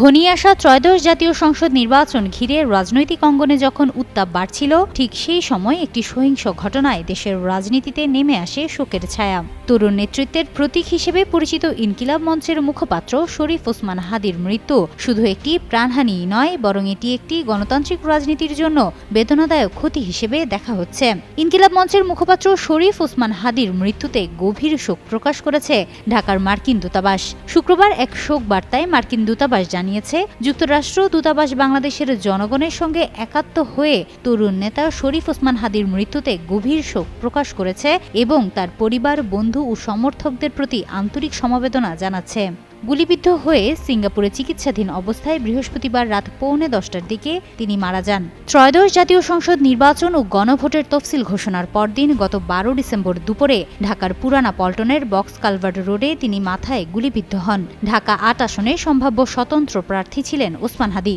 ঘনিয়ে আসা ত্রয়োদশ জাতীয় সংসদ নির্বাচন ঘিরে রাজনৈতিক অঙ্গনে যখন উত্তাপ বাড়ছিল, ঠিক সেই সময় একটি সহিংস ঘটনায় দেশের রাজনীতিতে নেমে আসে শোকের ছায়া। তরুণ নেতৃত্বের প্রতীক হিসেবে পরিচিত ইনকিলাব মঞ্চের মুখপাত্র শরীফ ওসমান হাদির মৃত্যু শুধু একটি প্রাণহানি নয়, বরং এটি একটি গণতান্ত্রিক রাজনীতির জন্য বেদনাদায়ক ক্ষতি হিসেবে দেখা হচ্ছে। ইনকিলাব মঞ্চের মুখপাত্র শরীফ ওসমান হাদির মৃত্যুতে গভীর শোক প্রকাশ করেছে ঢাকার মার্কিন দূতাবাস। শুক্রবার এক শোক বার্তায় মার্কিন দূতাবাস জানিয়েছে, যুক্তরাষ্ট্র, দূতাবাস বাংলাদেশের জনগণের সঙ্গে একাত্ম হয়ে তরুণ নেতা শরীফ ওসমান হাদির মৃত্যুতে গভীর শোক প্রকাশ করেছে এবং তার পরিবার, বন্ধু ও সমর্থকদের প্রতি আন্তরিক সমবেদনা জানাচ্ছে। গুলিবিদ্ধ হয়ে সিঙ্গাপুরে চিকিৎসাধীন অবস্থায় বৃহস্পতিবার রাত পৌনে দশটার দিকে তিনি মারা যান। ত্রয়োদশ জাতীয় সংসদ নির্বাচন ও গণভোটের তফসিল ঘোষণার পরদিন গত বারো ডিসেম্বর দুপুরে ঢাকার পুরানা পল্টনের বক্স কালভার্ট রোডে তিনি মাথায় গুলিবিদ্ধ হন। ঢাকা আট আসনে সম্ভাব্য স্বতন্ত্র প্রার্থী ছিলেন ওসমান হাদি।